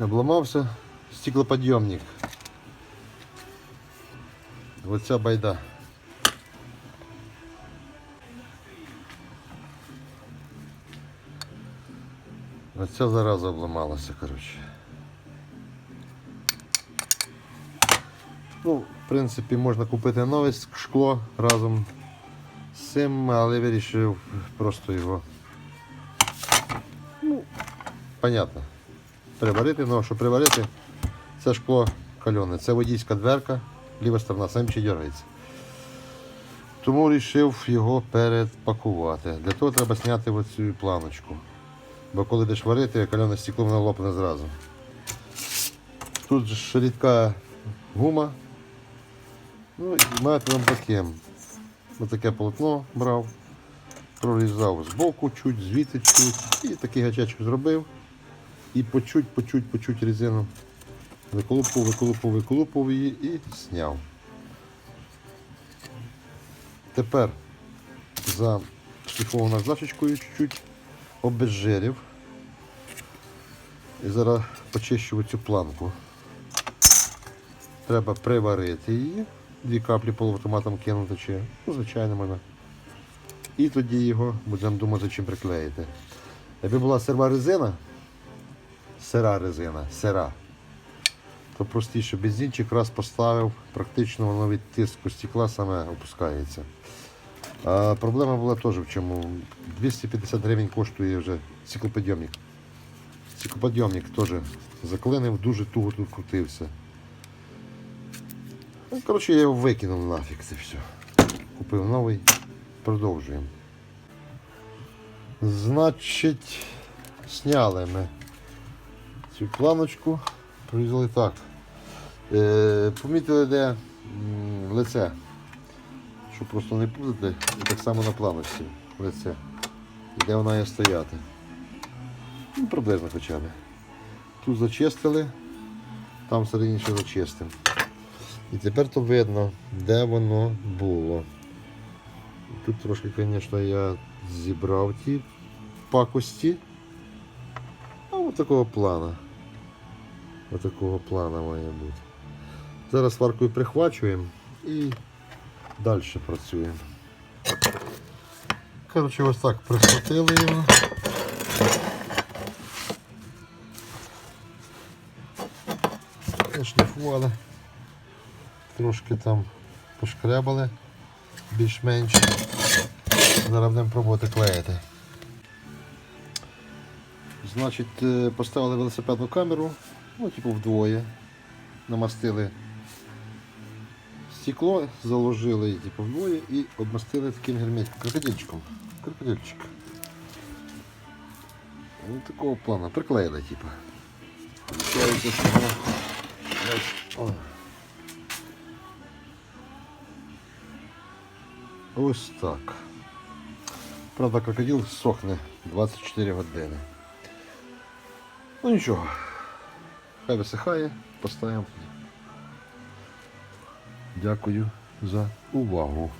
Обламався стеклоподйомник. Оця байда. Оця зараза обламалася, коротше. Ну, в принципі, можна купити нове шкло разом з цим, але вирішив просто його. Ну, понятно. Приварити, ну що приварити, це шкло кальоне, це водійська дверка, ліва сторона, сам чи дергається. Тому вирішив його передпакувати. Для того треба зняти оцю планочку. Бо коли йдеш варити, кальоне стекло воно лопне зразу. Тут ж рідка гума. Ну і методом таким. Отаке полотно брав, прорізав з боку чуть, звідти чуть. І такий гачечок зробив. І по чуть, по чуть, резину виколупав, виколупав, виколупав її і зняв. Тепер за шліфована зашечкою чуть-чуть обезжирів. І зараз почищу цю планку. Треба приварити її, дві каплі полуавтоматом кинути чи, ну, звичайно, можна. І тоді його будемо думати, чим приклеїти. Якби була сирва резина, сира резина, сира, то простіше бензинчик раз поставив, практично воно від тиску стекла саме опускається. А проблема була теж в чому. 250 гривень коштує вже циклоподйомник. Циклоподйомник теж заклинив, дуже туго тут крутився. Ну, коротше, я його викинув нафіг це все. Купив новий, продовжуємо. Значить, зняли ми цю планочку, провізли так. Е, помітили, де лице, щоб просто не путати, і так само на планочці лице. І де вона є стояти. Ну, приблизно хоча б. Тут зачистили, там всередині ще зачистимо. І тепер то видно, де воно було. Тут трошки, звісно, я зібрав ті пакості. От такого плана. От такого плана має бути. Зараз сваркою прихвачуємо і далі працюємо. Коротше, ось так прихватили його. Шліфували. Трошки там пошкрябали більш-менш. Зараз будемо пробувати клеїти. Значить, е, поставили велосипедну камеру, ну, типу вдвоє. Намастили стекло, заложили її типу, вдвоє і обмастили таким герметиком, крокодильчиком. Крокодильчик. Ну, такого плану. Приклеїли, типу. Получається, що воно ось- о. Ось так. Правда, крокодил сохне 24 години. Ну нічого. Хай висихає, поставимо. Дякую за увагу.